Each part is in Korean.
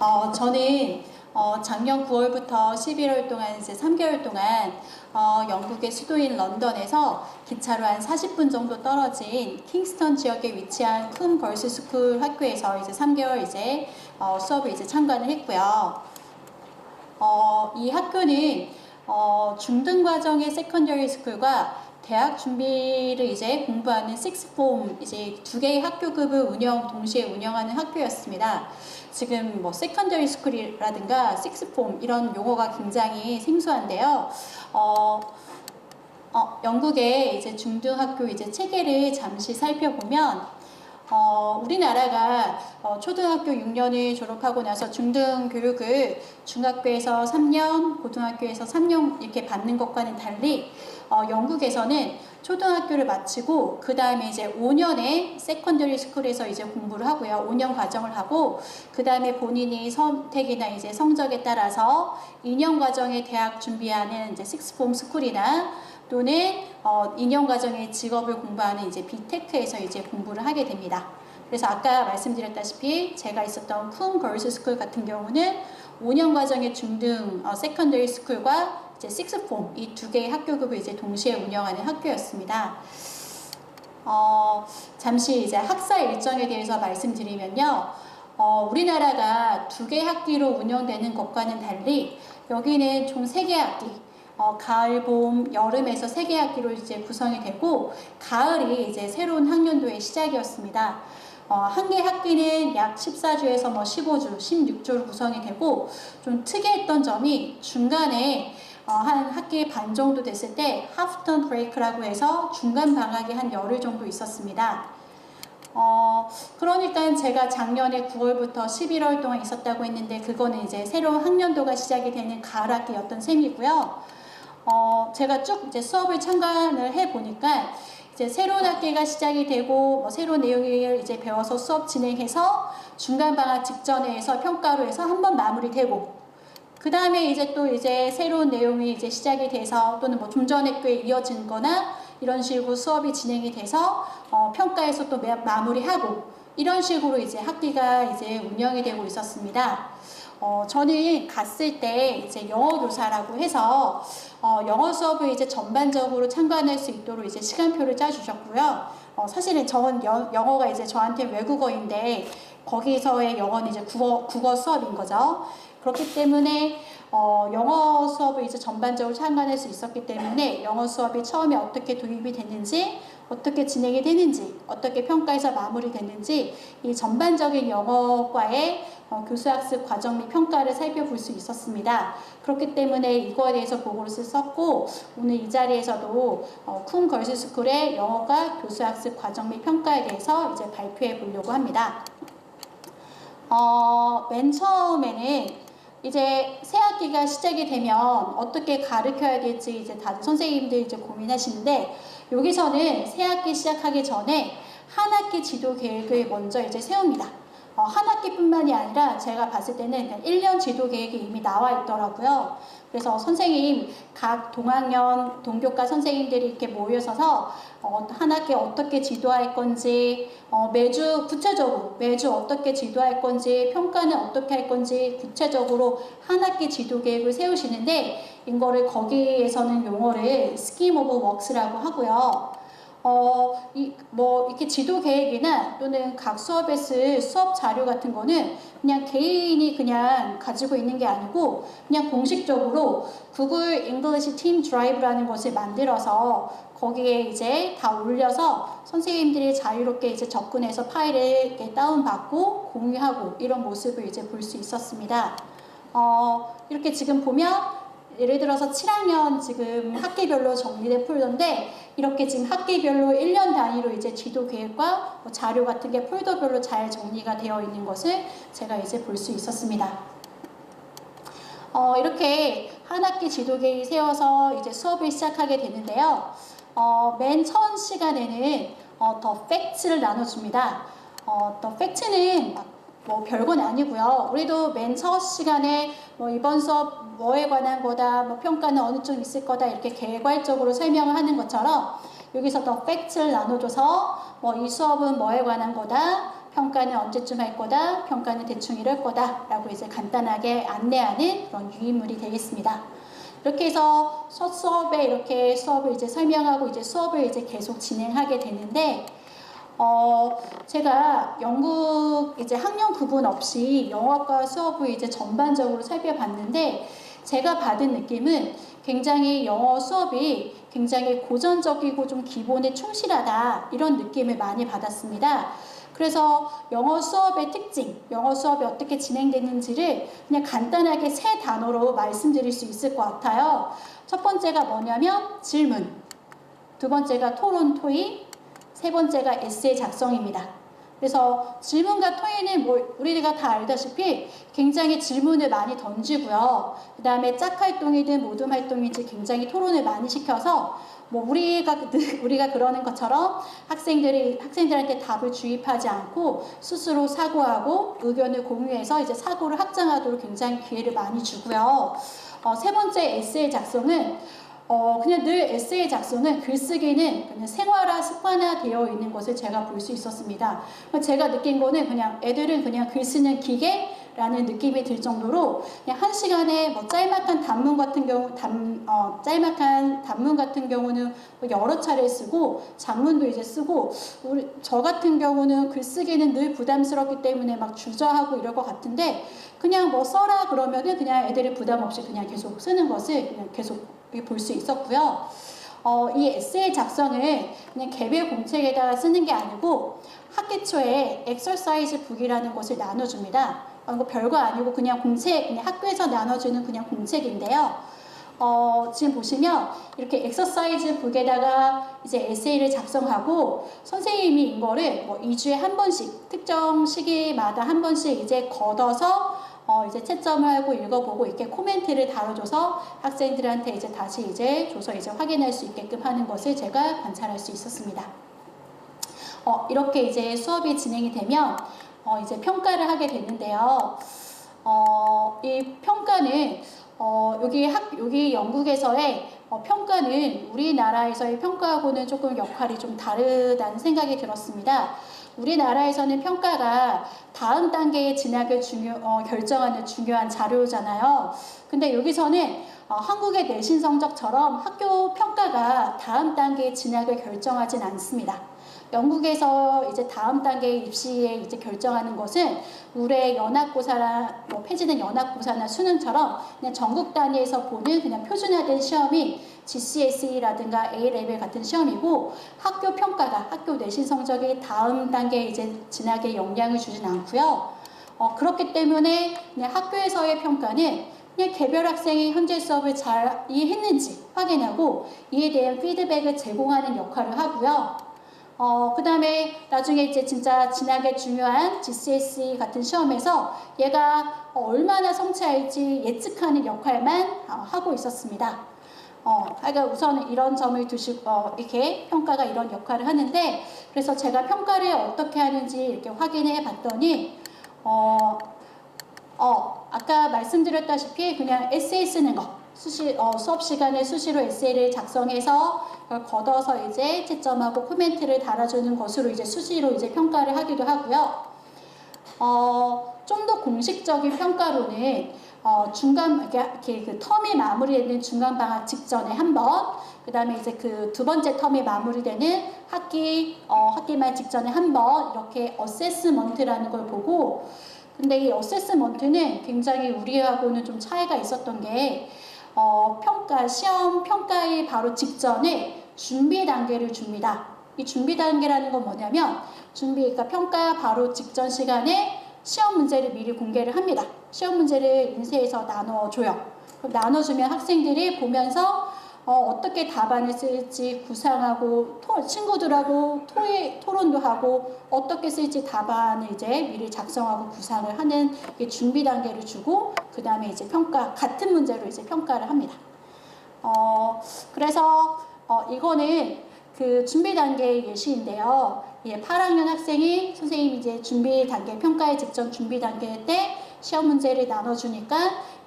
어, 저는 어, 작년 9월부터 11월 동안 이제 3개월 동안 어, 영국의 수도인 런던에서 기차로 한 40분 정도 떨어진 킹스턴 지역에 위치한 큰 걸스 스쿨 학교에서 이제 3개월 이제 어, 수업을 이제 참관을 했고요. 어, 이 학교는 어, 중등 과정의 세컨더리 스쿨과 대학 준비를 이제 공부하는 식스폼 이제 두 개의 학교급을 운영 동시에 운영하는 학교였습니다. 지금 뭐 세컨더리 스쿨이라든가 식스폼 이런 용어가 굉장히 생소한데요. 어, 어, 영국의 이제 중등학교 이제 체계를 잠시 살펴보면 어, 우리나라가 어, 초등학교 6년을 졸업하고 나서 중등 교육을 중학교에서 3년, 고등학교에서 3년 이렇게 받는 것과는 달리 어, 영국에서는 초등학교를 마치고 그 다음에 이제 5년의 세컨더리 스쿨에서 이제 공부를 하고요. 5년 과정을 하고 그 다음에 본인이 선택이나 이제 성적에 따라서 2년 과정의 대학 준비하는 이제 식스폼 스쿨이나 또는 어, 2년 과정의 직업을 공부하는 이제 비테크에서 이제 공부를 하게 됩니다. 그래서 아까 말씀드렸다시피 제가 있었던 쿵 걸스 스쿨 같은 경우는 5년 과정의 중등 어, 세컨더리 스쿨과 이제 식스폼 이 두 개의 학교급을 이제 동시에 운영하는 학교였습니다. 어, 잠시 이제 학사 일정에 대해서 말씀드리면요. 어, 우리나라가 두 개 학기로 운영되는 것과는 달리 여기는 총 세 개 학기, 어, 가을, 봄, 여름에서 세 개 학기로 이제 구성이 되고 가을이 이제 새로운 학년도의 시작이었습니다. 어, 한 개 학기는 약 14주에서 뭐 15주, 16주로 구성이 되고 좀 특이했던 점이 중간에 어, 한 학기 반 정도 됐을 때 하프턴 브레이크라고 해서 중간 방학이 한 열흘 정도 있었습니다. 어, 그러니까 제가 작년에 9월부터 11월 동안 있었다고 했는데 그거는 이제 새로운 학년도가 시작이 되는 가을 학기였던 셈이고요. 어, 제가 쭉 이제 수업을 참관을 해 보니까 이제 새로운 학기가 시작이 되고 뭐 새로운 내용을 이제 배워서 수업 진행해서 중간 방학 직전에 해서 평가로 해서 한번 마무리되고 그 다음에 이제 또 이제 새로운 내용이 이제 시작이 돼서 또는 뭐 좀 전에 꽤 이어진 거나 이런 식으로 수업이 진행이 돼서 어, 평가에서 또 마- 마무리하고 이런 식으로 이제 학기가 이제 운영이 되고 있었습니다. 어, 저는 갔을 때 이제 영어 교사라고 해서 어, 영어 수업을 이제 전반적으로 참관할 수 있도록 이제 시간표를 짜주셨고요. 어, 사실은 저는 여- 영어가 이제 저한테 외국어인데 거기서의 영어는 이제 국어, 국어 수업인 거죠. 그렇기 때문에 어, 영어 수업을 이제 전반적으로 참관할 수 있었기 때문에 영어 수업이 처음에 어떻게 도입이 됐는지, 어떻게 진행이 되는지, 어떻게 평가에서 마무리됐는지 이 전반적인 영어과의 어, 교수학습 과정 및 평가를 살펴볼 수 있었습니다. 그렇기 때문에 이거에 대해서 보고를 썼고 오늘 이 자리에서도 어, 쿵 걸스 스쿨의 영어과 교수학습 과정 및 평가에 대해서 이제 발표해 보려고 합니다. 어, 맨 처음에는 이제 새 학기가 시작이 되면 어떻게 가르쳐야 될지 이제 다들 선생님들 이제 고민하시는데 여기서는 새 학기 시작하기 전에 한 학기 지도 계획을 먼저 이제 세웁니다. 어, 한 학기뿐만이 아니라 제가 봤을 때는 그냥 1년 지도 계획이 이미 나와 있더라고요. 그래서 선생님, 각 동학년, 동교과 선생님들이 이렇게 모여서서 어, 한 학기 어떻게 지도할 건지, 어, 매주 구체적으로 매주 어떻게 지도할 건지, 평가는 어떻게 할 건지 구체적으로 한 학기 지도 계획을 세우시는데 이거를 거기에서는 용어를 오브 웍스라고 하고요. 어, 이, 뭐, 이렇게 지도 계획이나 또는 각 수업에 쓸 수업 자료 같은 거는 그냥 개인이 그냥 가지고 있는 게 아니고 그냥 공식적으로 구글 잉글리시 팀 드라이브라는 것을 만들어서 거기에 이제 다 올려서 선생님들이 자유롭게 이제 접근해서 파일을 다운받고 공유하고 이런 모습을 이제 볼 수 있었습니다. 어, 이렇게 지금 보면 예를 들어서 7학년 지금 학기별로 정리된 폴더인데 이렇게 지금 학기별로 1년 단위로 이제 지도 계획과 뭐 자료 같은 게 폴더별로 잘 정리가 되어 있는 것을 제가 이제 볼 수 있었습니다. 어, 이렇게 한 학기 지도 계획 세워서 이제 수업을 시작하게 되는데요. 어, 맨 처음 시간에는 어, 더 팩트를 나눠줍니다. 어, 더 팩트는 막 뭐 별건 아니고요. 우리도 맨 첫 시간에 뭐 이번 수업 뭐에 관한 거다, 뭐 평가는 어느 쪽 있을 거다 이렇게 개괄적으로 설명을 하는 것처럼 여기서 더 팩트를 나눠줘서 뭐 이 수업은 뭐에 관한 거다, 평가는 언제쯤 할 거다, 평가는 대충 이럴 거다 라고 이제 간단하게 안내하는 그런 유인물이 되겠습니다. 이렇게 해서 첫 수업에 이렇게 수업을 이제 설명하고 이제 수업을 이제 계속 진행하게 되는데 어, 제가 영국 이제 학년 구분 없이 영어과 수업을 이제 전반적으로 살펴봤는데 제가 받은 느낌은 굉장히 영어 수업이 굉장히 고전적이고 좀 기본에 충실하다 이런 느낌을 많이 받았습니다. 그래서 영어 수업의 특징, 영어 수업이 어떻게 진행되는지를 그냥 간단하게 세 단어로 말씀드릴 수 있을 것 같아요. 첫 번째가 뭐냐면 질문, 두 번째가 토론 토의, 세 번째가 에세이 작성입니다. 그래서 질문과 토의는 뭐 우리가 다 알다시피 굉장히 질문을 많이 던지고요. 그 다음에 짝 활동이든 모둠 활동이든 굉장히 토론을 많이 시켜서 뭐 우리가 우리가 그러는 것처럼 학생들이 학생들한테 답을 주입하지 않고 스스로 사고하고 의견을 공유해서 이제 사고를 확장하도록 굉장히 기회를 많이 주고요. 어, 세 번째 에세이 작성은 어, 그냥 늘 에세이 작성은 글쓰기는 그냥 생활화 습관화 되어 있는 것을 제가 볼 수 있었습니다. 제가 느낀 거는 그냥 애들은 그냥 글 쓰는 기계라는 느낌이 들 정도로 그냥 한 시간에 뭐 짤막한 단문 같은 경우 단, 어, 짤막한 단문 같은 경우는 뭐 여러 차례 쓰고 장문도 이제 쓰고 우리 저 같은 경우는 글쓰기는 늘 부담스럽기 때문에 막 주저하고 이럴 것 같은데 그냥 뭐 써라 그러면은 그냥 애들이 부담 없이 그냥 계속 쓰는 것을 그냥 계속 볼 수 있었고요. 어, 이 에세이 작성을 그냥 개별 공책에다가 쓰는 게 아니고 학기 초에 엑서사이즈 북이라는 것을 나눠줍니다. 어, 이거 별거 아니고 그냥 공책, 그냥 학교에서 나눠주는 그냥 공책인데요. 어, 지금 보시면 이렇게 엑서사이즈 북에다가 이제 에세이를 작성하고 선생님이 이거를 뭐 2주에 한 번씩 특정 시기마다 한 번씩 이제 걷어서 어, 이제 채점을 하고 읽어보고 이렇게 코멘트를 달아줘서 학생들한테 이제 다시 이제 줘서 이제 확인할 수 있게끔 하는 것을 제가 관찰할 수 있었습니다. 어, 이렇게 이제 수업이 진행이 되면 어, 이제 평가를 하게 되는데요. 어, 이 평가는 어, 여기 학 여기 영국에서의 어, 평가는 우리나라에서의 평가하고는 조금 역할이 좀 다르다는 생각이 들었습니다. 우리나라에서는 평가가 다음 단계의 진학을 중요, 어, 결정하는 중요한 자료잖아요. 근데 여기서는 어, 한국의 내신 성적처럼 학교 평가가 다음 단계의 진학을 결정하진 않습니다. 영국에서 이제 다음 단계 입시에 이제 결정하는 것은 우리의 연합고사나 뭐 폐지된 연합고사나 수능처럼 그냥 전국 단위에서 보는 그냥 표준화된 시험이 GCSE라든가 A-레벨 같은 시험이고 학교 평가가 학교 내신 성적이 다음 단계 이제 진학에 영향을 주진 않고요. 어, 그렇기 때문에 그냥 학교에서의 평가는 그냥 개별 학생이 현재 수업을 잘 이해했는지 확인하고 이에 대한 피드백을 제공하는 역할을 하고요. 어, 그 다음에 나중에 이제 진짜 진학에 중요한 GCSE 같은 시험에서 얘가 얼마나 성취할지 예측하는 역할만 어, 하고 있었습니다. 어, 그러니까 우선 이런 점을 두시고 어, 이렇게 평가가 이런 역할을 하는데 그래서 제가 평가를 어떻게 하는지 이렇게 확인해 봤더니 어, 어, 아까 말씀드렸다시피 그냥 에세이 쓰는 거 수시, 어, 수업 시간에 수시로 에세이를 작성해서 그걸 걷어서 이제 채점하고 코멘트를 달아주는 것으로 이제 수시로 이제 평가를 하기도 하고요. 어, 좀 더 공식적인 평가로는 어, 중간 이렇게 그 텀이 마무리되는 중간 방학 직전에 한 번, 그 다음에 이제 그 두 번째 텀이 마무리되는 학기 어, 학기 말 직전에 한 번 이렇게 어세스먼트라는 걸 보고, 근데 이 어세스먼트는 굉장히 우리하고는 좀 차이가 있었던 게 어, 평가 시험 평가의 바로 직전에 준비 단계를 줍니다. 이 준비 단계라는 건 뭐냐면 준비 그러니까 평가 바로 직전 시간에 시험 문제를 미리 공개를 합니다. 시험 문제를 인쇄해서 나눠줘요. 나눠주면 학생들이 보면서 어, 떻게 답안을 쓸지 구상하고 토, 친구들하고 토의, 토론도 하고 어떻게 쓸지 답안을 이제 미리 작성하고 구상을 하는 준비 단계를 주고 그 다음에 이제 평가 같은 문제로 이제 평가를 합니다. 어, 그래서 어, 이거는 그 준비 단계의 예시인데요. 예, 8학년 학생이 선생님 이제 준비 단계 평가의 직전 준비 단계 때 시험 문제를 나눠주니까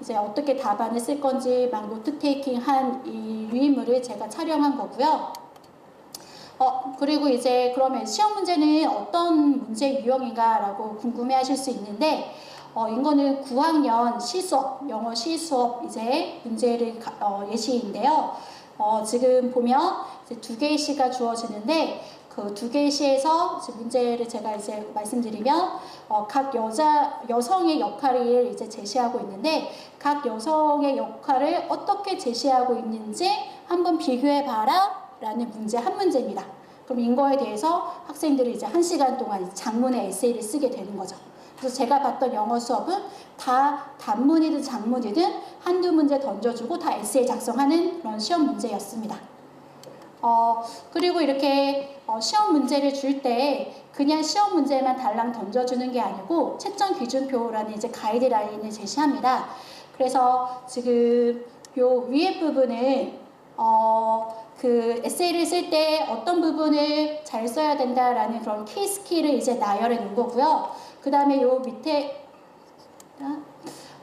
이제 어떻게 답안을 쓸 건지 막 노트 테이킹 한이 유인물을 제가 촬영한 거고요. 어, 그리고 이제 그러면 시험 문제는 어떤 문제 유형인가라고 궁금해 하실 수 있는데, 어, 이거는 9학년 시수업, 영어 시수업 이제 문제를 가- 어, 예시인데요. 어, 지금 보면 이제 두 개의 시가 주어지는데, 그 두 개의 시에서 문제를 제가 이제 말씀드리면, 어, 각 여자, 여성의 역할을 이제 제시하고 있는데, 각 여성의 역할을 어떻게 제시하고 있는지 한번 비교해 봐라. 라는 문제 한 문제입니다. 그럼 이거에 대해서 학생들이 이제 한 시간 동안 장문의 에세이를 쓰게 되는 거죠. 그래서 제가 봤던 영어 수업은 다 단문이든 장문이든 한두 문제 던져주고 다 에세이 작성하는 그런 시험 문제였습니다. 어, 그리고 이렇게 어, 시험 문제를 줄 때 그냥 시험 문제만 달랑 던져주는 게 아니고 채점 기준표라는 이제 가이드라인을 제시합니다. 그래서 지금 요 위에 부분은 어, 그 에세이를 쓸 때 어떤 부분을 잘 써야 된다라는 그런 키 스킬을 이제 나열해 놓은 거고요. 그 다음에 요 밑에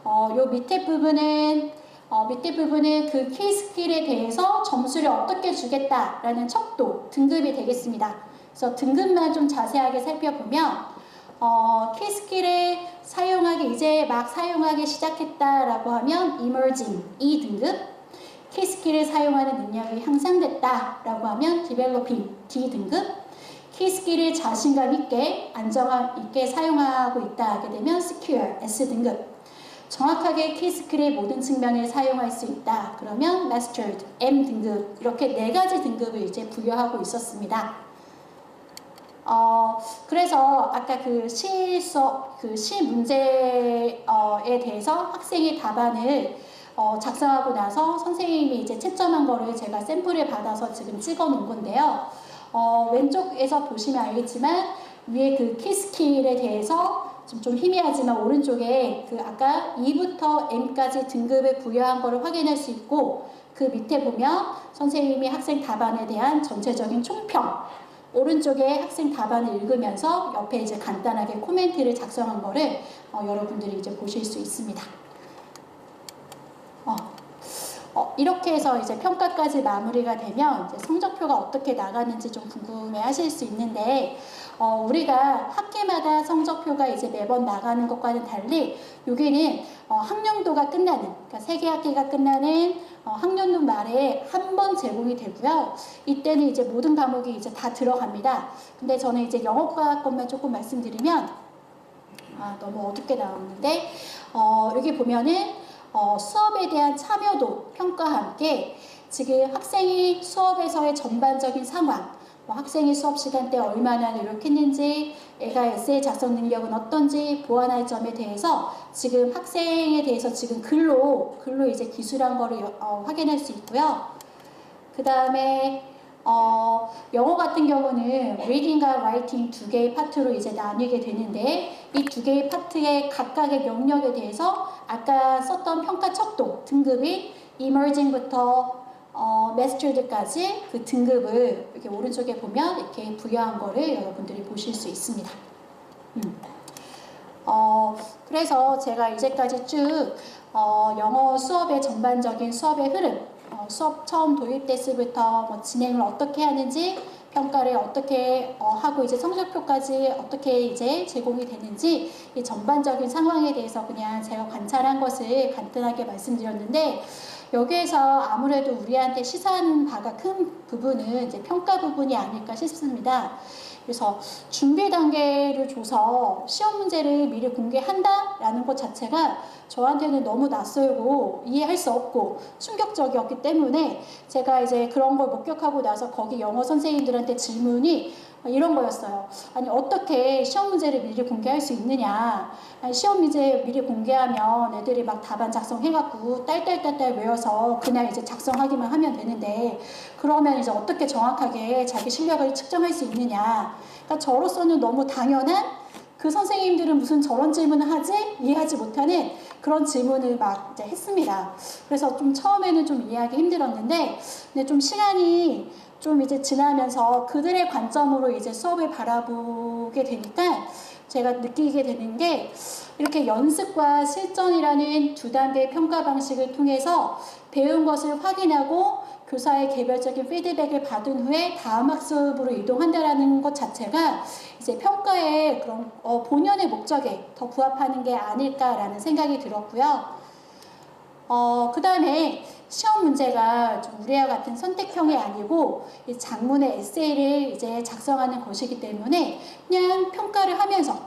어, 요 밑에 부분은 어, 밑에 부분은 그 키 스킬에 대해서 점수를 어떻게 주겠다라는 척도 등급이 되겠습니다. 그래서 등급만 좀 자세하게 살펴보면 어, 키 스킬을 사용하기 이제 막 사용하기 시작했다라고 하면 emerging 2등급. 키 스킬을 사용하는 능력이 향상됐다라고 하면 developing D등급. 키 스킬을 자신감 있게 안정감 있게 사용하고 있다 하게 되면 secure S등급 정확하게 키 스킬의 모든 측면을 사용할 수 있다. 그러면 mastered M 등급 이렇게 네 가지 등급을 이제 부여하고 있었습니다. 어, 그래서 아까 그 시서 그시 문제에 대해서 학생이 답안을 어, 작성하고 나서 선생님이 이제 채점한 거를 제가 샘플을 받아서 지금 찍어 놓은 건데요. 어, 왼쪽에서 보시면 알겠지만 위에 그 키스킬에 대해서 좀, 좀 희미하지만 오른쪽에 그 아까 2부터 M까지 등급을 부여한 거를 확인할 수 있고 그 밑에 보면 선생님이 학생 답안에 대한 전체적인 총평 오른쪽에 학생 답안을 읽으면서 옆에 이제 간단하게 코멘트를 작성한 거를 어, 여러분들이 이제 보실 수 있습니다. 어, 어, 이렇게 해서 이제 평가까지 마무리가 되면 성적표가 어떻게 나가는지 좀 궁금해 하실 수 있는데, 어, 우리가 학기마다 성적표가 이제 매번 나가는 것과는 달리, 여기는 어, 학년도가 끝나는, 그러니까 세개 학기가 끝나는 어, 학년도 말에 한 번 제공이 되고요. 이때는 이제 모든 과목이 이제 다 들어갑니다. 근데 저는 이제 영어과 것만 조금 말씀드리면, 아, 너무 어둡게 나오는데, 어, 여기 보면은 어, 수업에 대한 참여도 평가와 함께 지금 학생이 수업에서의 전반적인 상황, 뭐 학생이 수업 시간 때 얼마나 노력했는지, 애가 에세이 작성 능력은 어떤지 보완할 점에 대해서 지금 학생에 대해서 지금 글로 글로 이제 기술한 거를 어, 확인할 수 있고요. 그 다음에 어, 영어 같은 경우는 reading과 writing 두 개의 파트로 이제 나뉘게 되는데 이 두 개의 파트의 각각의 영역에 대해서 아까 썼던 평가 척도 등급이 emerging부터 어, mastered까지 그 등급을 이렇게 오른쪽에 보면 이렇게 부여한 거를 여러분들이 보실 수 있습니다. 음. 어, 그래서 제가 이제까지 쭉 어, 영어 수업의 전반적인 수업의 흐름, 어, 수업 처음 도입됐을부터 뭐 진행을 어떻게 하는지, 평가를 어떻게 어, 하고 이제 성적표까지 어떻게 이제 제공이 되는지 이 전반적인 상황에 대해서 그냥 제가 관찰한 것을 간단하게 말씀드렸는데 여기에서 아무래도 우리한테 시사하는 바가 큰 부분은 이제 평가 부분이 아닐까 싶습니다. 그래서 준비 단계를 줘서 시험 문제를 미리 공개한다라는 것 자체가 저한테는 너무 낯설고 이해할 수 없고 충격적이었기 때문에 제가 이제 그런 걸 목격하고 나서 거기 영어 선생님들한테 질문이 이런 거였어요. 아니 어떻게 시험 문제를 미리 공개할 수 있느냐? 아니, 시험 문제 미리 공개하면 애들이 막 답안 작성해갖고 딸딸딸딸 외워서 그냥 이제 작성하기만 하면 되는데 그러면 이제 어떻게 정확하게 자기 실력을 측정할 수 있느냐? 그러니까 저로서는 너무 당연한 그 선생님들은 무슨 저런 질문을 하지? 이해하지 못하는 그런 질문을 막 이제 했습니다. 그래서 좀 처음에는 좀 이해하기 힘들었는데, 근데 좀 시간이 좀 이제 지나면서 그들의 관점으로 이제 수업을 바라보게 되니까 제가 느끼게 되는 게 이렇게 연습과 실전이라는 두 단계의 평가 방식을 통해서 배운 것을 확인하고 교사의 개별적인 피드백을 받은 후에 다음 학습으로 이동한다라는 것 자체가 이제 평가의 그런 어, 본연의 목적에 더 부합하는 게 아닐까라는 생각이 들었고요. 어, 그 다음에 시험 문제가 좀 우리와 같은 선택형이 아니고 이 장문의 에세이를 이제 작성하는 것이기 때문에 그냥 평가를 하면서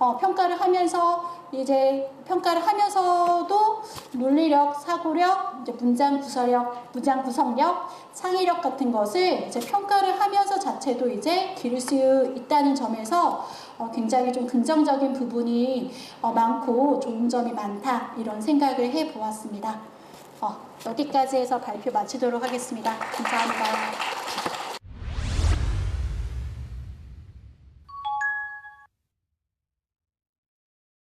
어, 평가를 하면서 이제 평가를 하면서도 논리력, 사고력, 이제 문장 구사력, 문장 구성력, 창의력 같은 것을 이제 평가를 하면서 자체도 이제 기를 수 있다는 점에서 어, 굉장히 좀 긍정적인 부분이 어, 많고 좋은 점이 많다 이런 생각을 해 보았습니다. 어, 여기까지 해서 발표 마치도록 하겠습니다. 감사합니다.